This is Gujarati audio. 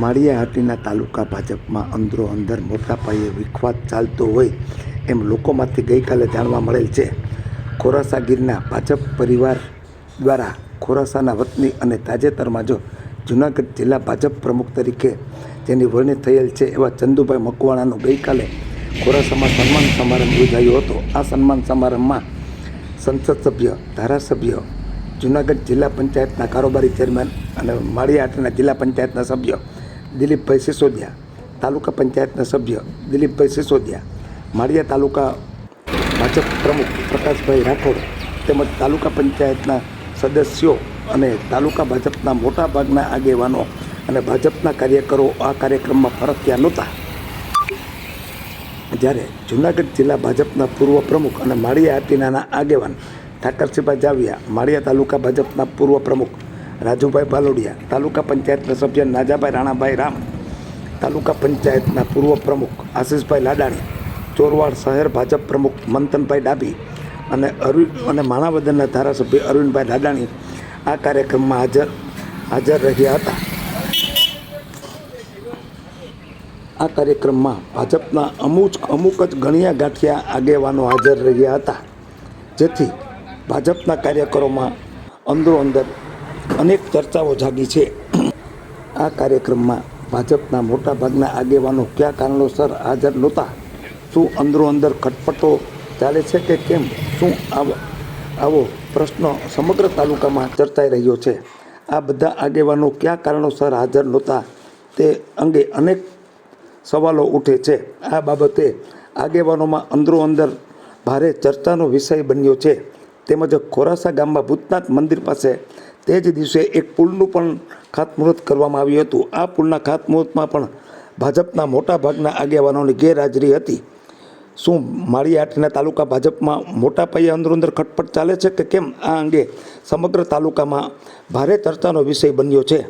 માળિયાહાટીના તાલુકા ભાજપમાં અંદરો અંદર મોટા પાયે વિખવાદ ચાલતો હોય એમ લોકોમાંથી ગઈકાલે જાણવા મળેલ છે. ખોરાસા ગીરના ભાજપ પરિવાર દ્વારા ખોરાસાના વતની અને તાજેતરમાં જો જૂનાગઢ જિલ્લા ભાજપ પ્રમુખ તરીકે જેની વરણી થયેલ છે એવા ચંદુભાઈ મકવાણાનું ગઈકાલે ખોરાસામાં સન્માન સમારંભ યોજાયો હતો. આ સન્માન સમારંભમાં સંસદ સભ્ય, ધારાસભ્ય, જૂનાગઢ જિલ્લા પંચાયતના કારોબારી ચેરમેન અને માળિયાહાટના જિલ્લા પંચાયતના સભ્ય દિલીપભાઈ સિસોદિયા, તાલુકા પંચાયતના સભ્ય દિલીપભાઈ સિસોદિયા, માળિયા તાલુકા ભાજપ પ્રમુખ પ્રકાશભાઈ રાઠોડ તેમજ તાલુકા પંચાયતના સદસ્યો અને તાલુકા ભાજપના મોટાભાગના આગેવાનો અને ભાજપના કાર્યકરો આ કાર્યક્રમમાં ફરક્યા નહોતા. જ્યારે જૂનાગઢ જિલ્લા ભાજપના પૂર્વ પ્રમુખ અને માળિયાહાટીના આગેવાન ઠાકરસિંહભાઈ જાવિયા માળિયા તાલુકા ભાજપના પૂર્વ પ્રમુખ રાજુભાઈ બાલોડિયા, તાલુકા પંચાયતના સભ્ય નાજાભાઈ રાણાભાઈ રામ, તાલુકા પંચાયતના પૂર્વ પ્રમુખ આશીષભાઈ લાડાણી, ચોરવાડ શહેર ભાજપ પ્રમુખ મંથનભાઈ ડાબી અને અરવિંદ અને માણાવદરના ધારાસભ્ય અરવિંદભાઈ લાડાણી આ કાર્યક્રમમાં હાજર હાજર રહ્યા હતા. આ કાર્યક્રમમાં ભાજપના અમુક અમુક જ ગણ્યા ગાંઠિયા આગેવાનો હાજર રહ્યા હતા. જેથી ભાજપના કાર્યકરોમાં અંદરો અંદર અનેક ચર્ચાઓ જાગી છે. આ કાર્યક્રમમાં ભાજપના મોટાભાગના આગેવાનો કયા કારણોસર હાજર નહોતા? શું અંદરો અંદર ખટપટો ચાલે છે કે કેમ? શું આવો આવો પ્રશ્ન સમગ્ર તાલુકામાં ચર્ચાઈ રહ્યો છે? આ બધા આગેવાનો કયા કારણોસર હાજર નહોતા? તે અંગે અનેક સવાલો ઉઠે છે. આ બાબતે આગેવાનોમાં અંદરો અંદર ભારે ચર્ચાનો વિષય બન્યો છે. તેમજ ખોરાસા ગામમાં ભૂતનાથ મંદિર પાસે તે જ દિવસે એક પુલનું પણ ખાતમુહૂર્ત કરવામાં આવ્યું હતું. આ પુલના ખાતમુહૂર્તમાં પણ ભાજપના મોટા ભાગના આગેવાનોની ગેરહાજરી હતી. શું માળીયાઠના તાલુકા ભાજપમાં મોટા પાયે અંદરો અંદર ખટપટ ચાલે છે કે કેમ? આ અંગે સમગ્ર તાલુકામાં ભારે ચર્ચાનો વિષય બન્યો છે.